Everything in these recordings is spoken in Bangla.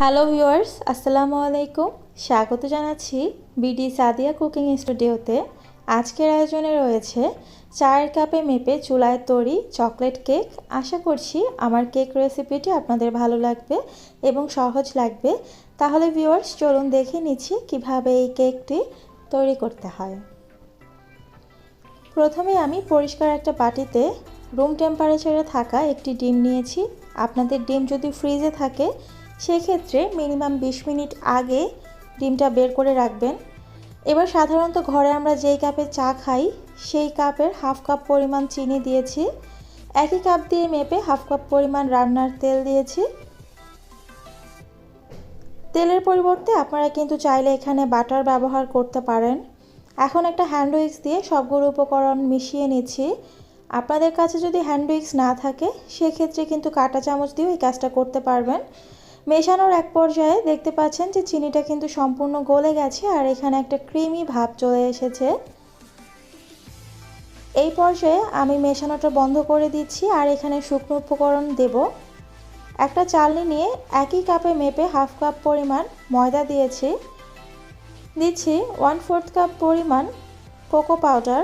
হ্যালো ভিউয়ার্স আসসালামু আলাইকুম। স্বাগত জানাচ্ছি বিডি সাদিয়া কুকিং স্টুডিওতে। আজকের আয়োজনে রয়েছে চায়ের কাপে মেপে চুলায় তৈরি চকলেট কেক। আশা করছি আমার কেক রেসিপিটি আপনাদের ভালো লাগবে এবং সহজ লাগবে। তাহলে ভিউয়ার্স চলুন দেখে নিচ্ছি কীভাবে এই কেকটি তৈরি করতে হয়। প্রথমে আমি পরিষ্কার একটা বাটিতে রুম টেম্পারেচারে থাকা একটি ডিম নিয়েছি। আপনাদের ডিম যদি ফ্রিজে থাকে সেক্ষেত্রে মিনিমাম বিশ মিনিট আগে ডিমটা বের করে রাখবেন। এবার সাধারণত ঘরে আমরা যেই কাপে চা খাই, সেই কাপের হাফ কাপ পরিমাণ চিনি দিয়েছি। একই কাপ দিয়ে মেপে হাফ কাপ পরিমাণ রান্নার তেল দিয়েছি। তেলের পরিবর্তে আপনারা কিন্তু চাইলে এখানে বাটার ব্যবহার করতে পারেন। এখন একটা হ্যান্ড উইক্স দিয়ে সবগুলো উপকরণ মিশিয়ে নিচ্ছি। আপনাদের কাছে যদি হ্যান্ড উইক্স না থাকে, সেক্ষেত্রে কিন্তু কাঁটা চামচ দিয়েও এই কাজটা করতে পারবেন। মেশানোর এক পর্যায়ে দেখতে পাচ্ছেন যে চিনিটা কিন্তু সম্পূর্ণ গলে গেছে আর এখানে একটা ক্রিমি ভাব চলে এসেছে। এই পর্যায়ে আমি মেশানোটা বন্ধ করে দিচ্ছি আর এখানে শুকনো উপকরণ দেব। একটা চালনি নিয়ে একই কাপে মেপে হাফ কাপ পরিমাণ ময়দা দিয়েছি। দিচ্ছি ওয়ান ফোর্থ কাপ পরিমাণ কোকো পাউডার।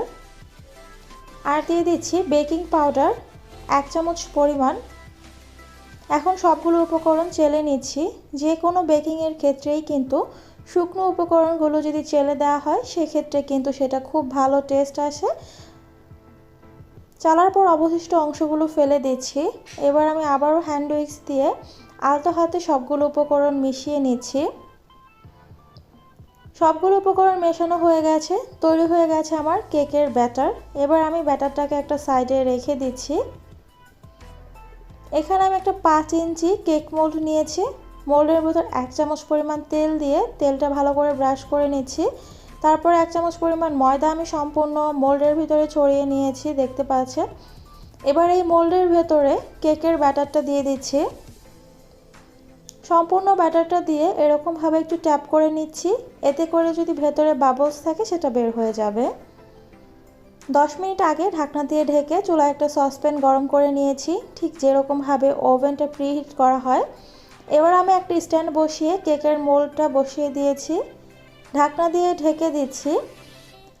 আর দিয়ে দিচ্ছি বেকিং পাউডার, এক চামচ পরিমাণ এখন সবগুলো উপকরণ চেলে নিচ্ছি। যে কোনো বেকিংয়ের ক্ষেত্রেই কিন্তু শুকনো উপকরণগুলো যদি চেলে দেওয়া হয়, সেক্ষেত্রে কিন্তু সেটা খুব ভালো টেস্ট আসে। চালার পর অবশিষ্ট অংশগুলো ফেলে দিচ্ছি। এবার আমি আবারও হ্যান্ড উইক্স দিয়ে আলতো হাতে সবগুলো উপকরণ মিশিয়ে নিচ্ছি। সবগুলো উপকরণ মেশানো হয়ে গেছে। তৈরি হয়ে গেছে আমার কেকের ব্যাটার এবার আমি ব্যাটারটাকে একটা সাইডে রেখে দিচ্ছি। এখানে আমি একটা পাঁচ ইঞ্চি কেক মোল্ড নিয়েছি। মোল্ডের ভেতর এক চামচ পরিমাণ তেল দিয়ে তেলটা ভালো করে ব্রাশ করে নিচ্ছি। তারপর এক চামচ পরিমাণ ময়দা আমি সম্পূর্ণ মোল্ডের ভিতরে ছড়িয়ে নিয়েছি, দেখতে পাচ্ছেন। এবার এই মোল্ডের ভেতরে কেকের ব্যাটারটা দিয়ে দিচ্ছি। সম্পূর্ণ ব্যাটারটা দিয়ে এরকমভাবে একটু ট্যাপ করে নিচ্ছি। এতে করে যদি ভেতরে বাবলস থাকে, সেটা বের হয়ে যাবে। দশ মিনিট আগে ঢাকনা দিয়ে ঢেকে চুলায় একটা সসপ্যান গরম করে নিয়েছি। ঠিক যেরকমভাবে ওভেনটা প্রিহিট করা হয়। এবার আমি একটা স্ট্যান্ড বসিয়ে কেকের মোল্ডটা বসিয়ে দিয়েছি। ঢাকনা দিয়ে ঢেকে দিচ্ছি।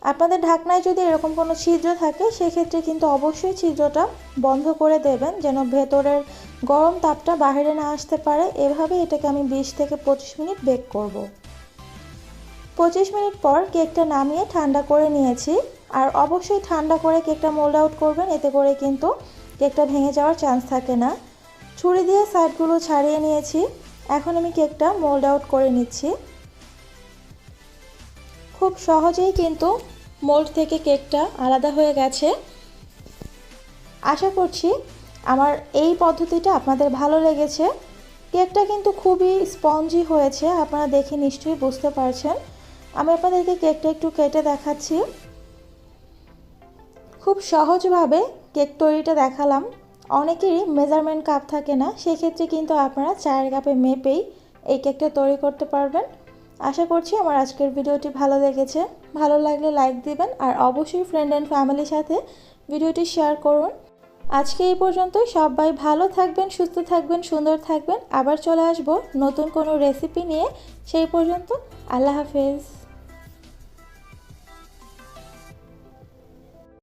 আপনাদের ঢাকনায় যদি এরকম কোনো ছিদ্র থাকে, সেক্ষেত্রে কিন্তু অবশ্যই ছিদ্রটা বন্ধ করে দেবেন, যেন ভেতরের গরম তাপটা বাইরে না আসতে পারে। এভাবে এটাকে আমি বিশ থেকে পঁচিশ মিনিট বেক করব। পঁচিশ মিনিট পর কেকটা নামিয়ে ঠান্ডা করে নিয়েছি। আর অবশ্যই ঠান্ডা করে কেকটা মোল্ড আউট করবেন, এতে করে কিন্তু কেকটা ভেঙে যাওয়ার চান্স থাকে না। ছুরি দিয়ে সাইডগুলো ছাড়িয়ে নিয়েছি, এখন আমি কেকটা মোল্ড আউট করে নিচ্ছি। খুব সহজেই কিন্তু মোল্ড থেকে কেকটা আলাদা হয়ে গেছে। আশা করছি আমার এই পদ্ধতিটা আপনাদের ভালো লেগেছে। কেকটা কিন্তু খুবই স্পঞ্জি হয়েছে, আপনারা দেখে নিশ্চয়ই বুঝতে পারছেন। আমি আপনাদেরকে কেকটা একটু কেটে দেখাচ্ছি। খুব সহজভাবে কেক তৈরিটা দেখালাম। অনেকেরই মেজারমেন্ট কাপ থাকে না, সেক্ষেত্রে কিন্তু আপনারা চায়ের কাপে মেপেই এই কেকটা তৈরি করতে পারবেন। আশা করছি আমার আজকের ভিডিওটি ভালো লেগেছে। ভালো লাগলে লাইক দিবেন আর অবশ্যই ফ্রেন্ড অ্যান্ড ফ্যামিলির সাথে ভিডিওটি শেয়ার করুন। আজকে এই পর্যন্তই। সবাই ভালো থাকবেন, সুস্থ থাকবেন, সুন্দর থাকবেন। আবার চলে আসব নতুন কোনো রেসিপি নিয়ে। সেই পর্যন্ত আল্লাহ হাফেজ।